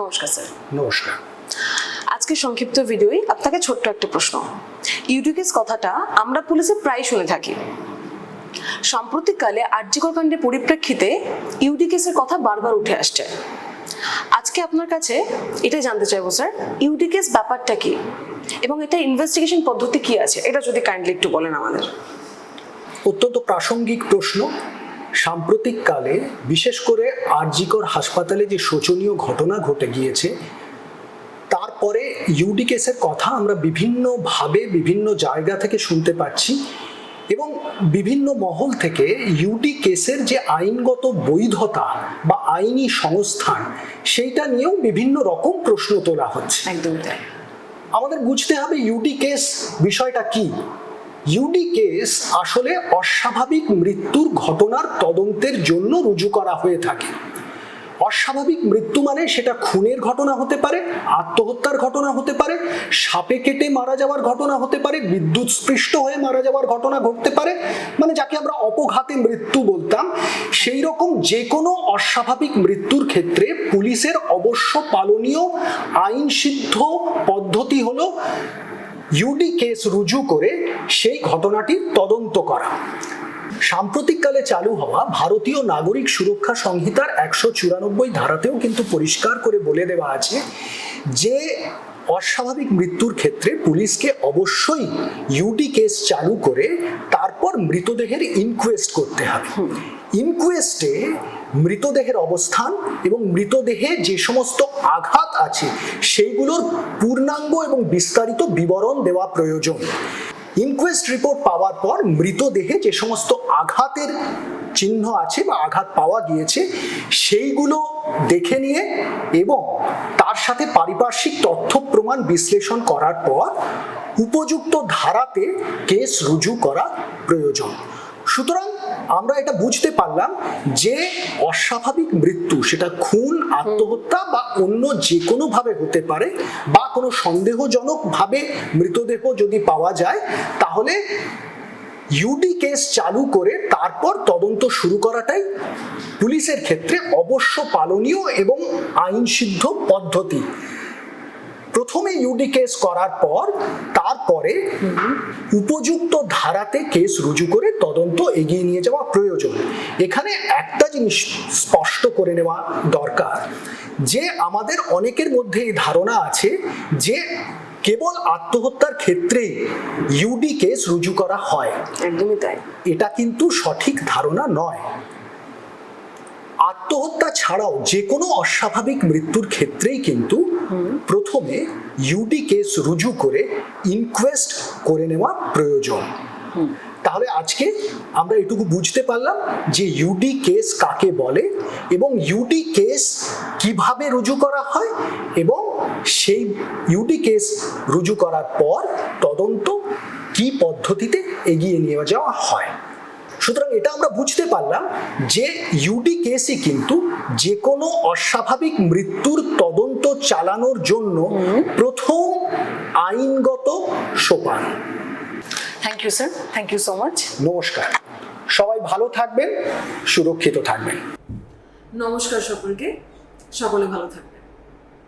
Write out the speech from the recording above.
নমস্কার স্যার। নমস্কার। আজকে সংক্ষিপ্ত ভিডিওই আপনাকে ছোট্ট একটা প্রশ্ন। ইউডিকেস কথাটা আমরা পুলিশে প্রায় শুনে থাকি। সাম্প্রতিককালে আর্যিকর কাণ্ডের পরিপ্রেক্ষিতে ইউডিকেসের কথা বারবার উঠে আসছে। আজকে আপনার কাছে এটাই জানতে চাইব স্যার। ইউডিকেস ব্যাপারটা কি? এবং এটা ইনভেস্টিগেশন পদ্ধতি কি আছে? এটা যদি কাইন্ডলি একটু বলেন আমাদের। অত্যন্ত প্রাসঙ্গিক প্রশ্ন। সাম্প্রতিককালে বিশেষ করে আরজিকর হাসপাতালে যে শোচনীয় ঘটনা ঘটে গিয়েছে তারপরে ইউডি কেসের কথা আমরা বিভিন্নভাবে বিভিন্ন জায়গা থেকে শুনতে পাচ্ছি এবং বিভিন্ন মহল থেকে ইউডি কেসের যে আইনগত বৈধতা বা আইনি সংস্থান সেইটা নিয়েও বিভিন্ন রকম প্রশ্ন তোলা হচ্ছে। একদম তাই। আমাদের বুঝতে হবে ইউডি কেস বিষয়টা কি? ইউডি কেস আসলে অস্বাভাবিক মৃত্যুর ঘটনার তদন্তের জন্য রুজু করা হয়ে থাকে। অস্বাভাবিক মৃত্যু মানে সেটা খুনের ঘটনা হতে পারে, আত্মহত্যার ঘটনা হতে পারে, সাপে কেটে মারা যাওয়ার ঘটনা হতে পারে বিদ্যুৎ স্পৃষ্ট হয়ে মারা যাওয়ার ঘটনা ঘটতে পারে মানে যাকে আমরা অপঘাতে মৃত্যু বলতাম, সেই রকম যে কোনো অস্বাভাবিক মৃত্যুর ক্ষেত্রে পুলিশের অবশ্য পালনীয় আইনসিদ্ধ পদ্ধতি হলো ইউডি কেস রুজু করে সেই ঘটনাটির তদন্ত করা। সাম্প্রতিককালে চালু হওয়া ভারতীয় নাগরিক সুরক্ষা সংহিতার একশো চুরানব্বই ধারাতেও কিন্তু পরিষ্কার করে বলে দেওয়া আছে যে অস্বাভাবিক মৃত্যুর ক্ষেত্রে পুলিশকে অবশ্যই ইউডি কেস চালু করে তারপর মৃতদেহের ইনকোয়েস্ট করতে হবে। ইনকোয়েস্টে মৃতদেহের অবস্থান এবং মৃতদেহে যে সমস্ত আঘাত আছে সেইগুলোর পূর্ণাঙ্গ এবং বিস্তারিত বিবরণ দেওয়া প্রয়োজন। ইনকোয়েস্ট রিপোর্ট পাওয়ার পর মৃতদেহে যে সমস্ত আঘাতের চিহ্ন আছে বা আঘাত পাওয়া গিয়েছে, সেইগুলো দেখে নিয়ে এবং তার সাথে পারিপার্শ্বিক তথ্য প্রমাণ বিশ্লেষণ করার পর উপযুক্ত ধারাতে কেস রুজু করা প্রয়োজন। সুতরাং আমরা এটা বুঝতে পারলাম যে অস্বাভাবিক মৃত্যু, সেটা খুন, আত্মহত্যা বা অন্য যে কোনো ভাবে হতে পারে বা কোনো সন্দেহজনক ভাবে মৃতদেহ যদি পাওয়া যায়, তাহলে ইউডি কেস চালু করে তারপর তদন্ত শুরু করাটাই পুলিশের ক্ষেত্রে অবশ্য পালনীয় এবং আইনসিদ্ধ পদ্ধতি। প্রথমে ইউডি কেস করার পর তারপরে উপযুক্ত ধারাতে কেস রুজু করে তদন্ত এগিয়ে নিয়ে যাওয়া প্রয়োজন। এখানে একটা জিনিস স্পষ্ট করে নেওয়া দরকার যে আমাদের অনেকের মধ্যে এই ধারণা আছে যে কেবল আত্মহত্যার ক্ষেত্রেই ইউডি কেস রুজু করা হয়। একদমই তাই। এটা কিন্তু সঠিক ধারণা নয়। আত্মহত্যা ছাড়াও যে কোনো অস্বাভাবিক মৃত্যুর ক্ষেত্রেই কিন্তু প্রথমে ইউডি কেস রুজু করে ইনকোয়েস্ট করে নেওয়া প্রয়োজন। তাহলে আজকে আমরা এটুকু বুঝতে পারলাম যে ইউডি কেস কাকে বলে এবং ইউডি কেস কীভাবে রুজু করা হয় এবং সেই ইউডি কেস রুজু করার পর তদন্ত কি পদ্ধতিতে এগিয়ে নিয়ে যাওয়া হয়। সুতরাং এটা আমরা বুঝতে পারলাম যে ইউডি কেসই কিন্তু যে কোনো অস্বাভাবিক মৃত্যুর তদন্ত চালানোর জন্য প্রথম আইনগত সোপান। Thank you sir thank you so much নমস্কার। সবাই ভালো থাকবেন সুরক্ষিত থাকবেন। নমস্কার সকলকে। সকলে ভালো থাকবেন।